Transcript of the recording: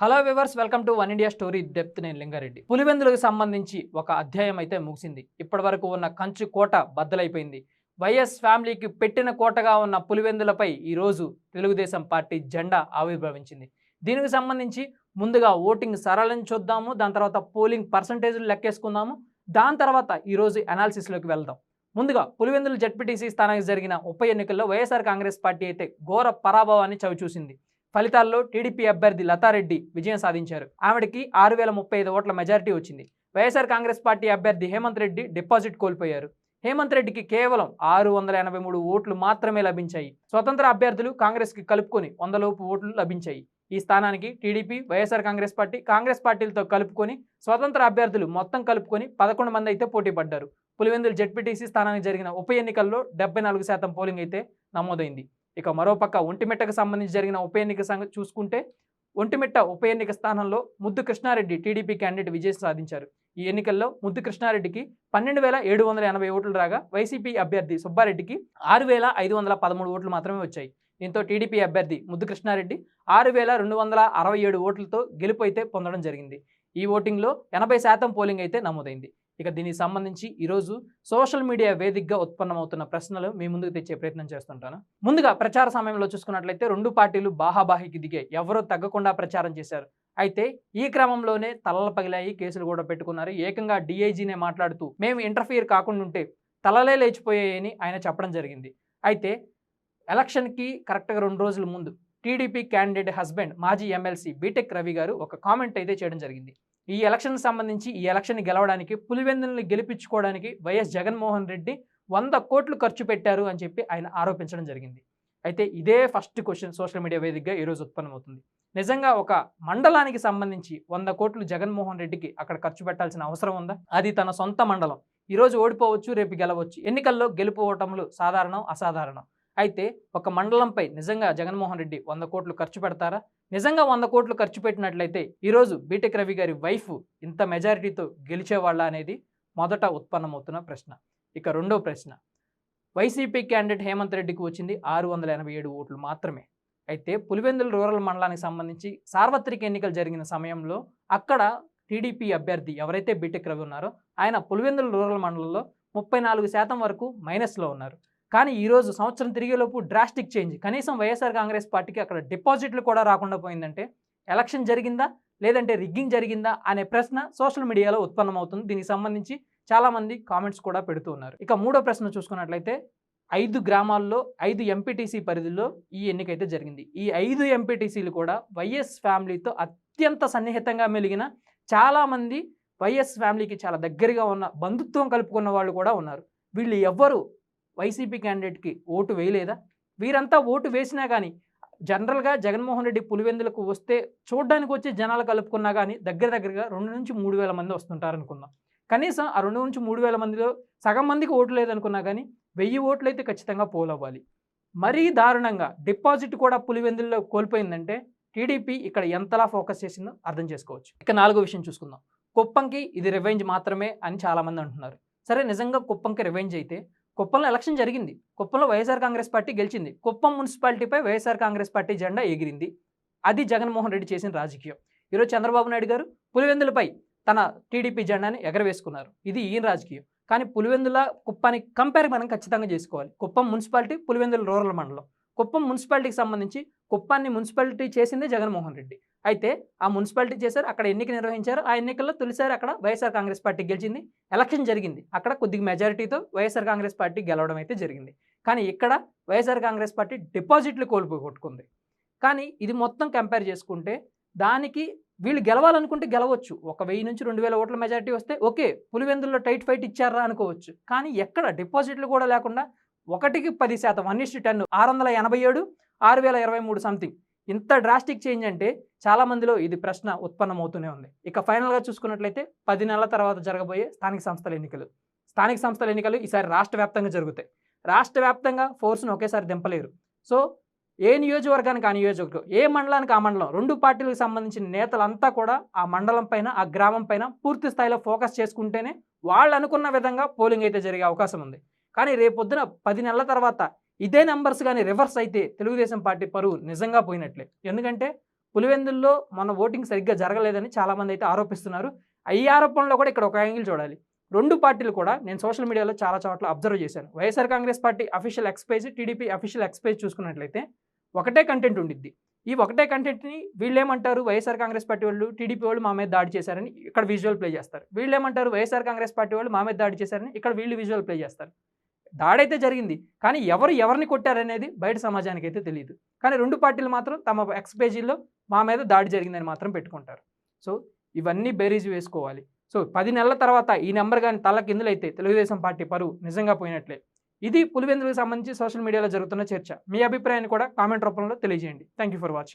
Hello viewers welcome to one India story depth నేను లింగారెడ్డి పులివెందులకు సంబంధించి ఒక అధ్యాయం అయితే ముగిసింది. ఇప్పటివరకు ఉన్న కంచు కోట బద్దలైపోయింది. వైఎస్ ఫ్యామిలీకి పెట్టిన కోటగా ఉన్న పులివెందులపై ఈరోజు తెలుగుదేశం పార్టీ జెండా ఆవిర్భవించింది. దీనికి సంబంధించి ముందుగా ఓటింగ్ సరళని చూద్దాము దాని తర్వాత పోలింగ్ పర్సంటేజ్లు లెక్కేసుకుందాము దాని తర్వాత ఈరోజు అనాలిసిస్లోకి వెళ్దాం. ముందుగా పులివెందులు జడ్పీటీసీ స్థానానికి జరిగిన ఉప ఎన్నికల్లో వైఎస్ఆర్ కాంగ్రెస్ పార్టీ అయితే ఘోర పరాభవాన్ని చవిచూసింది. ఫలితాల్లో టీడీపీ అభ్యర్థి లతారెడ్డి విజయం సాధించారు. ఆవిడకి ఆరు వేల ముప్పై ఐదు ఓట్ల మెజారిటీ వచ్చింది. వైఎస్ఆర్ కాంగ్రెస్ పార్టీ అభ్యర్థి హేమంత్ రెడ్డి డిపాజిట్ కోల్పోయారు. హేమంత్ రెడ్డికి కేవలం ఆరు వందల ఎనభై మూడు ఓట్లు మాత్రమే లభించాయి. స్వతంత్ర అభ్యర్థులు కాంగ్రెస్కి కలుపుకొని వందలోపు ఓట్లు లభించాయి. ఈ స్థానానికి TDP YSR Congress party Congress పార్టీలతో కలుపుకొని స్వతంత్ర అభ్యర్థులు మొత్తం కలుపుకొని పదకొండు మంది అయితే పోటీ పడ్డారు. పులివెందులు జడ్పీటీసీ స్థానానికి జరిగిన ఉప ఎన్నికల్లో డెబ్బై నాలుగు శాతం పోలింగ్ అయితే నమోదైంది. ఇక మరోపక్క ఒంటిమిట్టకు సంబంధించి జరిగిన ఉప ఎన్నిక చూసుకుంటే ఒంటిమిట్ట ఉప ఎన్నిక స్థానంలో ముద్దు కృష్ణారెడ్డి టీడీపీ క్యాండిడేట్ విజయం సాధించారు. ఈ ఎన్నికల్లో ముద్దు కృష్ణారెడ్డికి పన్నెండు వేల ఏడు వందల ఎనభై ఓట్లు రాగా వైసీపీ అభ్యర్థి సుబ్బారెడ్డికి ఆరు వేల ఐదు వందల పదమూడు ఓట్లు మాత్రమే వచ్చాయి. దీంతో టీడీపీ అభ్యర్థి ముద్దు కృష్ణారెడ్డి ఆరు వేల రెండు వందల అరవై ఏడు ఓట్లతో గెలుపు అయితే పొందడం జరిగింది. ఈ ఓటింగ్లో ఎనభై శాతం పోలింగ్ అయితే నమోదైంది. ఇక దీనికి సంబంధించి ఈరోజు సోషల్ మీడియా వేదికగా ఉత్పన్నమవుతున్న ప్రశ్నలు మీ ముందుకు తెచ్చే ప్రయత్నం చేస్తుంటాను. ముందుగా ప్రచార సమయంలో చూసుకున్నట్లయితే రెండు పార్టీలు బాహాబాహికి దిగే ఎవరో తగ్గకుండా ప్రచారం చేశారు. అయితే ఈ క్రమంలోనే తలలు పగిలాయి కేసులు కూడా పెట్టుకున్నారు. ఏకంగా డిఐజీనే మాట్లాడుతూ మేము ఇంటర్ఫియర్ కాకుండా ఉంటే తలలే లేచిపోయాయని ఆయన చెప్పడం జరిగింది. అయితే ఎలక్షన్కి కరెక్ట్గా రెండు రోజుల ముందు టీడీపీ క్యాండిడేట్ హస్బెండ్ మాజీ ఎమ్మెల్సీ బీటెక్ రవి గారు ఒక కామెంట్ అయితే చేయడం జరిగింది. ఈ ఎలక్షన్ సంబంధించి ఈ ఎలక్షన్ గెలవడానికి పులివెందులను గెలిపించుకోవడానికి వైఎస్ జగన్మోహన్ రెడ్డి వంద కోట్లు ఖర్చు పెట్టారు అని చెప్పి ఆయన ఆరోపించడం జరిగింది. అయితే ఇదే ఫస్ట్ క్వశ్చన్ సోషల్ మీడియా వేదికగా ఈరోజు ఉత్పన్నమవుతుంది. నిజంగా ఒక మండలానికి సంబంధించి వంద కోట్లు జగన్మోహన్ రెడ్డికి అక్కడ ఖర్చు పెట్టాల్సిన అవసరం ఉందా? అది తన సొంత మండలం. ఈరోజు ఓడిపోవచ్చు రేపు గెలవచ్చు. ఎన్నికల్లో గెలుపోవటములు సాధారణం అసాధారణం. అయితే ఒక మండలంపై నిజంగా జగన్మోహన్ రెడ్డి వంద కోట్లు ఖర్చు పెడతారా? నిజంగా వంద కోట్లు ఖర్చు పెట్టినట్లయితే ఈరోజు బీటెక్ రవి గారి వైఫ్ ఇంత మెజారిటీతో గెలిచేవాళ్ళ అనేది మొదట ఉత్పన్నమవుతున్న ప్రశ్న. ఇక రెండో ప్రశ్న. వైసీపీ క్యాండిడేట్ హేమంత్ రెడ్డికి వచ్చింది ఆరు వందల ఎనభై ఏడు ఓట్లు మాత్రమే. అయితే పులివెందుల రూరల్ మండలానికి సంబంధించి సార్వత్రిక ఎన్నికలు జరిగిన సమయంలో అక్కడ టీడీపీ అభ్యర్థి ఎవరైతే బీటెక్ రవి ఉన్నారో ఆయన పులివెందుల రూరల్ మండలంలో ముప్పై నాలుగు శాతం వరకు మైనస్లో ఉన్నారు. కానీ ఈరోజు సంవత్సరం తిరిగేలోపు డ్రాస్టిక్ చేంజ్ కనీసం వైఎస్ఆర్ కాంగ్రెస్ పార్టీకి అక్కడ డిపాజిట్లు కూడా రాకుండా పోయిందంటే ఎలక్షన్ జరిగిందా? లేదంటే రిగ్గింగ్ జరిగిందా? అనే ప్రశ్న సోషల్ మీడియాలో ఉత్పన్నమవుతుంది. దీనికి సంబంధించి చాలామంది కామెంట్స్ కూడా పెడుతూ ఉన్నారు. ఇక మూడో ప్రశ్న చూసుకున్నట్లయితే ఐదు గ్రామాల్లో ఐదు ఎంపీటీసీ పరిధిలో ఈ ఎన్నికైతే జరిగింది. ఈ ఐదు ఎంపీటీసీలు కూడా వైఎస్ ఫ్యామిలీతో అత్యంత సన్నిహితంగా మెలిగిన చాలామంది వైఎస్ ఫ్యామిలీకి చాలా దగ్గరగా ఉన్న బంధుత్వం కలుపుకున్న వాళ్ళు కూడా ఉన్నారు. వీళ్ళు ఎవ్వరు? వైసీపీ క్యాండిడేట్కి ఓటు వేయలేదా? వీరంతా ఓటు వేసినా కానీ జనరల్గా జగన్మోహన్ రెడ్డి పులివెందులకు వస్తే చూడడానికి వచ్చే జనాలు కలుపుకున్నా కానీ దగ్గర దగ్గరగా రెండు నుంచి మూడు వేల మంది వస్తుంటారు అనుకుందాం కనీసం ఆ రెండు నుంచి మూడు వేల మందిలో సగం మందికి ఓటు లేదనుకున్నా కానీ వెయ్యి ఓట్లు అయితే ఖచ్చితంగా పోలవ్వాలి మరీ దారుణంగా డిపాజిట్ కూడా పులివెందుల్లో కోల్పోయిందంటే టీడీపీ ఇక్కడ ఎంతలా ఫోకస్ చేసిందో అర్థం చేసుకోవచ్చు. ఇక నాలుగో విషయం చూసుకుందాం. కుప్పంకి ఇది రివెంజ్ మాత్రమే అని చాలామంది అంటున్నారు. సరే నిజంగా కుప్పంకి రివెంజ్ అయితే కుప్పంలో ఎలక్షన్ జరిగింది. కుప్పంలో వైఎస్ఆర్ కాంగ్రెస్ పార్టీ గెలిచింది. కుప్పం మున్సిపాలిటీపై వైఎస్ఆర్ కాంగ్రెస్ పార్టీ జెండా ఎగిరింది. అది జగన్మోహన్ రెడ్డి చేసిన రాజకీయం. ఈరోజు చంద్రబాబు నాయుడు గారు పులివెందులపై తన టీడీపీ జెండాని ఎగరవేసుకున్నారు. ఇది ఈయన రాజకీయం. కానీ పులివెందుల కుప్పానికి కంపేర్ మనం ఖచ్చితంగా చేసుకోవాలి. కుప్పం మున్సిపాలిటీ పులివెందుల రూరల్ మండలం. కుప్పం మున్సిపాలిటీకి సంబంధించి కుప్పాన్ని మున్సిపాలిటీ చేసిందే జగన్మోహన్ రెడ్డి. అయితే ఆ మున్సిపాలిటీ చేశారు అక్కడ ఎన్నిక నిర్వహించారు. ఆ ఎన్నికల్లో తొలిసారి అక్కడ వైఎస్ఆర్ కాంగ్రెస్ పార్టీ గెలిచింది. ఎలక్షన్ జరిగింది. అక్కడ కొద్దిగా మెజారిటీతో వైఎస్ఆర్ కాంగ్రెస్ పార్టీ గెలవడం అయితే జరిగింది. కానీ ఇక్కడ వైఎస్ఆర్ కాంగ్రెస్ పార్టీ డిపాజిట్లు కోల్పోగొట్టుకుంది. కానీ ఇది మొత్తం కంపేర్ చేసుకుంటే దానికి వీళ్ళు గెలవాలనుకుంటే గెలవచ్చు. ఒక వెయ్యి నుంచి రెండు వేల ఓట్ల మెజారిటీ వస్తే ఓకే పులివెందుల్లో టైట్ ఫైట్ ఇచ్చారా అనుకోవచ్చు. కానీ ఎక్కడ డిపాజిట్లు కూడా లేకుండా ఒకటికి పది శాతం వన్ ఇస్టు టెన్ ఆరు వందల ఎనభై ఏడు ఆరు వేల ఇరవై మూడు సంథింగ్. ఇంత డ్రాస్టిక్ చేంజ్ అంటే చాలా మందిలో ఇది ప్రశ్న ఉత్పన్నమవుతూనే ఉంది. ఇక ఫైనల్గా చూసుకున్నట్లయితే పది నెలల తర్వాత జరగబోయే స్థానిక సంస్థల ఎన్నికలు. స్థానిక సంస్థల ఎన్నికలు ఈసారి రాష్ట్ర వ్యాప్తంగా జరుగుతాయి. రాష్ట్ర వ్యాప్తంగా ఫోర్స్ను ఒకేసారి దింపలేరు. సో ఏ నియోజకవర్గానికి ఆ నియోజకవర్గం ఏ మండలానికి ఆ మండలం రెండు పార్టీలకు సంబంధించిన నేతలంతా కూడా ఆ మండలం పైన ఆ గ్రామం పైన పూర్తి స్థాయిలో ఫోకస్ చేసుకుంటేనే వాళ్ళు అనుకున్న విధంగా పోలింగ్ అయితే జరిగే అవకాశం ఉంది. కానీ రేపొద్దున పది నెలల తర్వాత ఇదే నెంబర్స్ కానీ రివర్స్ అయితే తెలుగుదేశం పార్టీ పరువు నిజంగా పోయినట్లే. ఎందుకంటే పులివెందుల్లో మన ఓటింగ్ సరిగ్గా జరగలేదని చాలామంది అయితే ఆరోపిస్తున్నారు. ఈ ఆరోపణలో కూడా ఇక్కడ ఒక యాంగిల్ చూడాలి. రెండు పార్టీలు కూడా నేను సోషల్ మీడియాలో చాలా చోట్ల అబ్జర్వ్ చేశాను. YSR Congress party official X page TDP official X page చూసుకున్నట్లయితే ఒకటే కంటెంట్ ఉండిద్ది. ఈ ఒకటే కంటెంట్ని వీళ్ళేమంటారు? వైఎస్ఆర్ కాంగ్రెస్ పార్టీ వాళ్ళు టీడీపీ వాళ్ళు మా మీద దాడి చేశారని ఇక్కడ విజువల్ ప్లే చేస్తారు. వీళ్ళేమంటారు? వైఎస్ఆర్ కాంగ్రెస్ పార్టీ వాళ్ళు మా మీద దాడి చేశారని ఇక్కడ వీళ్ళు విజువల్ ప్లే చేస్తారు. దాడైతే జరిగింది. కానీ ఎవరు ఎవరిని కొట్టారనేది బయట సమాజానికి అయితే తెలియదు కానీ రెండు పార్టీలు మాత్రం తమ ఎక్స్ పేజీల్లో మా మీద దాడి జరిగిందని మాత్రం పెట్టుకుంటారు. సో ఇవన్నీ బేరీజ్ వేసుకోవాలి. సో పది నెలల తర్వాత ఈ నెంబర్ కానీ తల కిందులైతే తెలుగుదేశం పార్టీ పరువు నిజంగా పోయినట్లే. ఇది పులివెందులకు సంబంధించి సోషల్ మీడియాలో జరుగుతున్న చర్చ. మీ అభిప్రాయాన్ని కూడా కామెంట్ రూపంలో తెలియజేయండి. Thank you for watching